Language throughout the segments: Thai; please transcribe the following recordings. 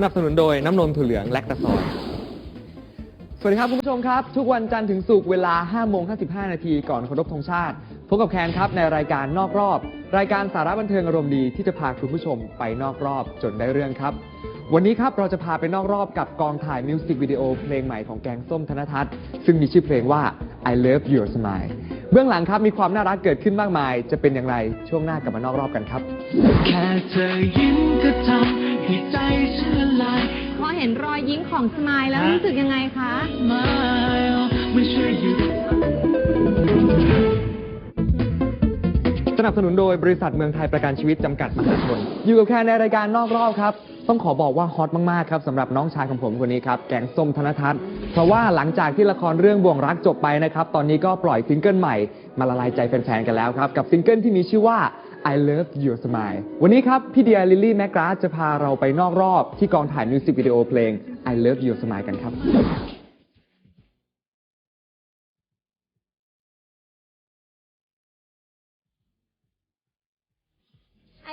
สนับสนุนโดยน้ำนมถั่วเหลืองแลคตาซอยสวัสดีครับคุณผู้ชมครับ ทุกวันจันทร์ถึงศุกร์เวลา5โมง55 นาทีก่อนเคารพธงชาติ พบกับแคนครับในรายการนอกรอบ รายการสาระบันเทิงอารมณ์ดีที่จะพาคุณผู้ชมไปนอกรอบจนได้เรื่องครับ วันนี้ครับเราจะพาไปนอกรอบกับกองถ่ายมิวสิกวิดีโอเพลงใหม่ของแกงส้มธนทัศน์ซึ่งมีชื่อเพลงว่า I Love Your Smile เบื้องหลังครับมีความน่ารักเกิดขึ้นมากมาย จะเป็นอย่างไรช่วงหน้ากลับมานอกรอบกันครับแค่เธอยิ้มก็ทำ ให้ใจฉันละลาย พอเห็นรอยยิ้มของสมายแล้วฮะ รู้สึกยังไงคะมาไม่ช่วยหยุด สนับสนุนโดยบริษัทเมืองไทยประกันชีวิตจำกัดมหาชน อยู่กับแค่ในรายการนอกรอบครับ ต้องขอบอกว่าฮอตมาก ๆ ครับสำหรับน้องชายของผมคนนี้ครับ แกงส้มธนทัศน์เพราะว่าหลังจากที่ละครเรื่องบ่วงรักจบไปนะครับ ตอนนี้ก็ปล่อยซิงเกิลใหม่ มาละลายใจแฟน ๆ กันแล้วครับ กับซิงเกิลที่มีชื่อว่า I Love Your Smile วันนี้ครับพี่เดียลิลลี่แมกราจะพาเราไปนอกรอบที่กองถ่ายมิวสิกวิดีโอเพลง I Love Your Smile กันครับ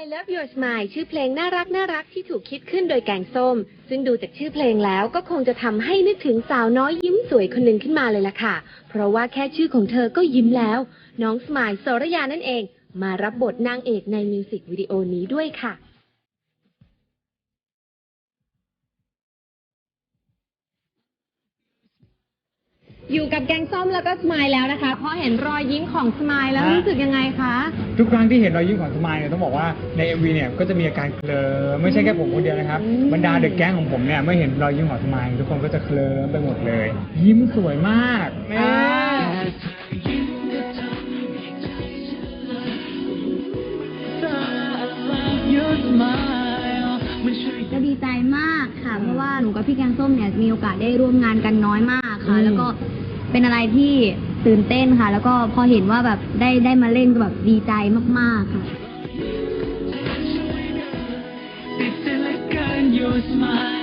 I Love Your Smile ชื่อเพลงน่ารักน่ารักที่ถูกคิดขึ้นโดยแกงส้ม ซึ่งดูจากชื่อเพลงแล้วก็คงจะทำให้นึกถึงสาวน้อยยิ้มสวยคนหนึ่งขึ้นมาเลยล่ะค่ะ เพราะว่าแค่ชื่อของเธอก็ยิ้มแล้ว น้องสมายโสรยานั่นเอง มารับบทนางเอกในมิวสิกวิดีโอนี้ด้วยค่ะอยู่กับแกงส้มแล้วก็สมายแล้วนะคะพอเห็นรอยยิ้มของสมายแล้วฮะ รู้สึกยังไงคะ ทุกครั้งที่เห็นรอยยิ้มของสมายเนี่ยต้องบอกว่าใน MV เนี่ยก็จะมีอาการเคลิ้มไม่ใช่แค่ผมคนเดียวนะครับอืม บรรดาเด็กแก๊งของผมเนี่ยเมื่อเห็นรอยยิ้มของสมายทุกคนก็จะเคลิ้มไปหมดเลย ยิ้มสวยมากแม่ ก็ดีใจมากค่ะ เพราะว่าหนูกับพี่แกงส้มเนี่ยมีโอกาสได้ร่วมงานกันน้อยมากค่ะอืมแล้วก็เป็นอะไรที่ตื่นเต้นค่ะ แล้วก็พอเห็นว่าแบบได้ได้มาเล่นก็แบบดีใจมากๆค่ะติดใจเหลือเกิน your smile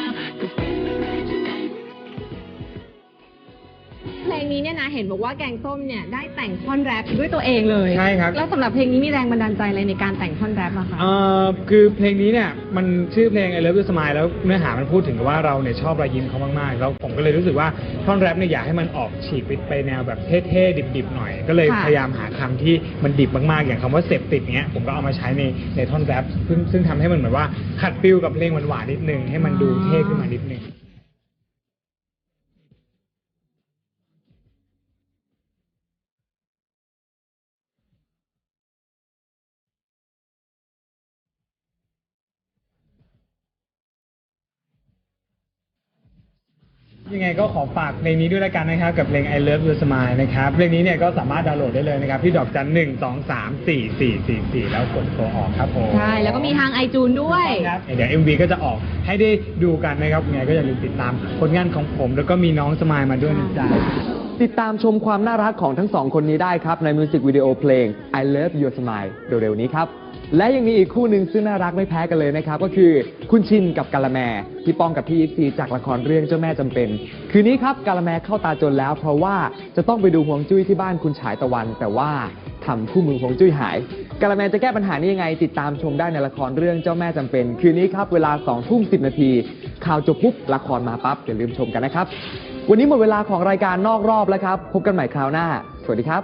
นี้เนี่ยนะเห็นบอกว่าแกงส้มเนี่ยได้แต่งท่อนแรปด้วยตัวเองเลยใช่ครับ แล้วสำหรับเพลงนี้มีแรงบันดาลใจอะไรในการแต่งท่อนแรปอะคะ เอ่อคือเพลงนี้เนี่ยมันชื่อเพลง I Love You Smile แล้วเนื้อหามันพูดถึงว่าเราเนี่ยชอบรอยยิ้มเขามากๆ แล้วผมก็เลยรู้สึกว่าท่อนแรปเนี่ยอยากให้มันออกฉีกไปไปแนวแบบเท่ๆดิบๆหน่อย ก็เลยค่ะพยายามหาคำที่มันดิบมากๆ อย่างคำว่าเสพติดเนี้ยผมก็เอามาใช้ในในท่อนแรปซึ่งซึ่งทำให้มันเหมือนว่าขัดฟิลกับเพลงหวานๆนิดนึงให้มันดูเท่ขึ้นมานิดนึง ยังไงก็ขอฝากเพลงนี้ด้วยแล้วกันนะครับ กับเพลง I Love Your Smile นะครับเพลงนี้เนี่ยก็สามารถดาวน์โหลดได้เลยนะครับ ที่ดอกจันหนึ่งสองสามสี่สี่สี่สี่แล้วกดตัวออกครับผมใช่ แล้วก็มีทางไอจูนด้วย ครับเดี๋ยว MV ก็จะออกให้ได้ดูกันนะครับยังไงก็อย่าลืมติดตามผลงานของผม แล้วก็มีน้องสมายมาด้วยนะจ๊ะติดตามชมความน่ารักของทั้งสองคนนี้ได้ครับ ในมิวสิกวิดีโอเพลง I Love Your Smile เร็วๆนี้ครับ และยังมีอีกคู่หนึ่งซึ่งน่ารักไม่แพ้กันเลยนะครับ ก็คือคุณชินกับกาละแมพี่ป้องกับพี่ยิปซีจากละครเรื่องเจ้าแม่จำเป็น คืนนี้ครับกาละแมเข้าตาจนแล้ว เพราะว่าจะต้องไปดูฮวงจุ้ยที่บ้านคุณฉายตะวัน แต่ว่าทำคู่มือฮวงจุ้ยหายกาละแมจะแก้ปัญหานี้ยังไง ติดตามชมได้ในละครเรื่องเจ้าแม่จำเป็น คืนนี้ครับเวลา2ทุ่ม10นาทีข่าวจบปุ๊บละครมาปั๊บอย่าลืมชมกันนะครับวันนี้หมดเวลาของรายการนอกรอบแล้วครับ พบกันใหม่คราวหน้า สวัสดีครับ